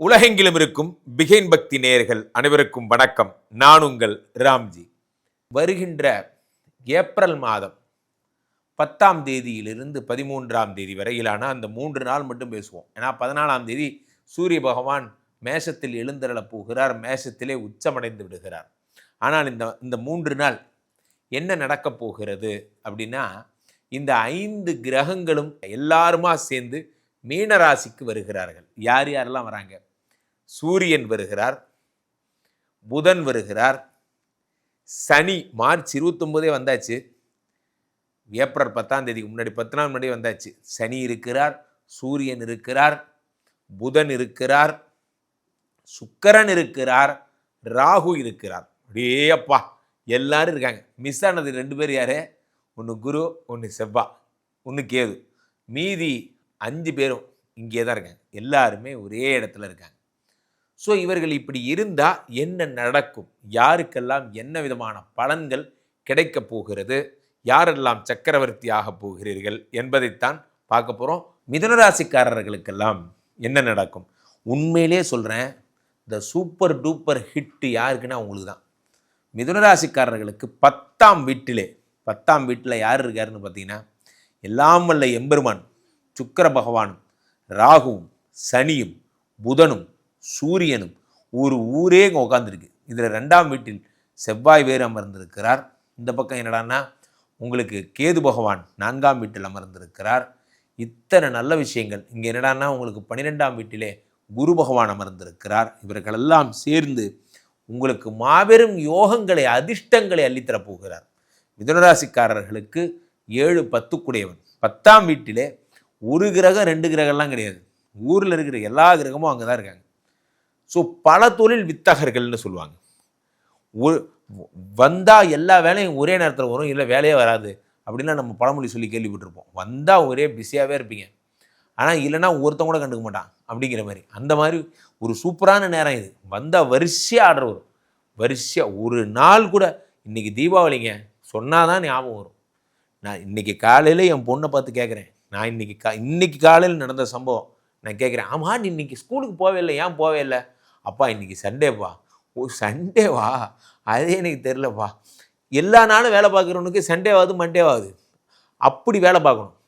உலகெங்கிலும் இருக்கும் பிகைன் பக்தி நேயர்கள் அனைவருக்கும் வணக்கம். நான் உங்கள் ராம்ஜி. வருகின்ற ஏப்ரல் மாதம் பத்தாம் தேதியிலிருந்து பதிமூன்றாம் தேதி வரையிலான அந்த மூன்று நாள் மட்டும் பேசுவோம். ஏன்னா பதினாலாம் தேதி சூரிய பகவான் மேஷத்தில் எழுந்தருளப் போகிறார் மேஷத்திலே உச்சமடைந்து விடுகிறார். ஆனால் இந்த இந்த மூன்று நாள் என்ன நடக்கப் போகிறது அப்படின்னா இந்த ஐந்து கிரகங்களும் எல்லாருமா சேர்ந்து மீனராசிக்கு வருகிறார்கள். யார் யாரெல்லாம் வராங்க? சூரியன் வருகிறார் புதன் வருகிறார் சனி மார்ச் இருபத்தொம்போதே வந்தாச்சு. ஏப்ரல் பத்தாம் தேதிக்கு முன்னாடி பத்து நாள் முன்னாடி வந்தாச்சு. சனி இருக்கிறார் சூரியன் இருக்கிறார் புதன் இருக்கிறார் சுக்கரன் இருக்கிறார் ராகு இருக்கிறார். அப்படியே அப்பா எல்லாரும் இருக்காங்க. மிஸ் ஆனது ரெண்டு பேர் யாரு? ஒன்று குரு ஒன்று செவ்வா ஒன்று கேது. மீதி அஞ்சு பேரும் இங்கே தான் இருக்காங்க. எல்லாருமே ஒரே இடத்துல இருக்காங்க. ஸோ இவர்கள் இப்படி இருந்தால் என்ன நடக்கும்? யாருக்கெல்லாம் என்ன விதமான பலன்கள் கிடைக்கப் போகிறது? யாரெல்லாம் சக்கரவர்த்தி ஆகப் போகிறீர்கள் என்பதைத்தான் பார்க்க போகிறோம் மிதனராசிக்காரர்களுக்கெல்லாம் என்ன நடக்கும்? உண்மையிலே சொல்கிறேன் இந்த சூப்பர் டூப்பர் ஹிட்டு யாருக்குன்னா உங்களுக்கு தான் மிதுனராசிக்காரர்களுக்கு பத்தாம் வீட்டிலே பத்தாம் வீட்டில் யார் இருக்காருன்னு பார்த்தீங்கன்னா எல்லாம் வல்ல எம்பெருமான் சுக்கர பகவானும் ராகுவும் சனியும் புதனும் சூரியனும் ஒரு ஊரே இங்கே உட்காந்துருக்கு இதில் ரெண்டாம் வீட்டில் செவ்வாய் வேறு அமர்ந்திருக்கிறார். இந்த பக்கம் என்னடான்னா உங்களுக்கு கேது பகவான் நான்காம் வீட்டில் அமர்ந்திருக்கிறார். இத்தனை நல்ல விஷயங்கள். இங்கே என்னடான்னா உங்களுக்கு பன்னிரெண்டாம் வீட்டிலே குரு பகவான் அமர்ந்திருக்கிறார். இவர்களெல்லாம் சேர்ந்து உங்களுக்கு மாபெரும் யோகங்களை அதிர்ஷ்டங்களை அள்ளித்தரப் போகிறார். மிதுனராசிக்காரர்களுக்கு ஏழு பத்துக்குடையவன். பத்தாம் வீட்டிலே ஒரு கிரகம் ரெண்டு கிரகம்லாம் கிடையாது. ஊரில் இருக்கிற எல்லா கிரகமும் அங்கே தான் இருக்காங்க. ஸோ பல தொழில் வித்தகர்கள்னு சொல்லுவாங்க. ஒரு வந்தால் எல்லா வேலையும் ஒரே நேரத்தில் வரும் இல்லை வேலையே வராது அப்படின்லாம் நம்ம பழமொழி சொல்லி கேள்விப்பட்டிருப்போம். வந்தால் ஒரே பிஸியாகவே இருப்பீங்க. ஆனால் இல்லைன்னா ஒருத்தன் கூட கண்டுக்க மாட்டான் அப்படிங்கிற மாதிரி. அந்த மாதிரி ஒரு சூப்பரான நேரம் இது. வந்தால் வரிசையாக ஆர்டர் வரும். வரிசையாக ஒரு நாள் கூட இன்றைக்கி தீபாவளிங்க சொன்னால் தான் ஞாபகம் வரும். நான் இன்றைக்கி காலையில் என் பொண்ணை பார்த்து கேட்குறேன் நான் இன்றைக்கி கா இன்றைக்கி காலையில் நடந்த சம்பவம் நான் கேட்குறேன் ஆமாம் நீ இன்றைக்கி ஸ்கூலுக்கு போவே இல்லை ஏன் போவே இல்லை? அப்பா இன்றைக்கி சண்டேப்பா. ஓ சண்டேவா? அதே எனக்கு தெரிலப்பா எல்லா நாளும் வேலை பார்க்குறவனுக்கு சண்டேவாது மண்டேவாது அப்படி வேலை பார்க்கணும்.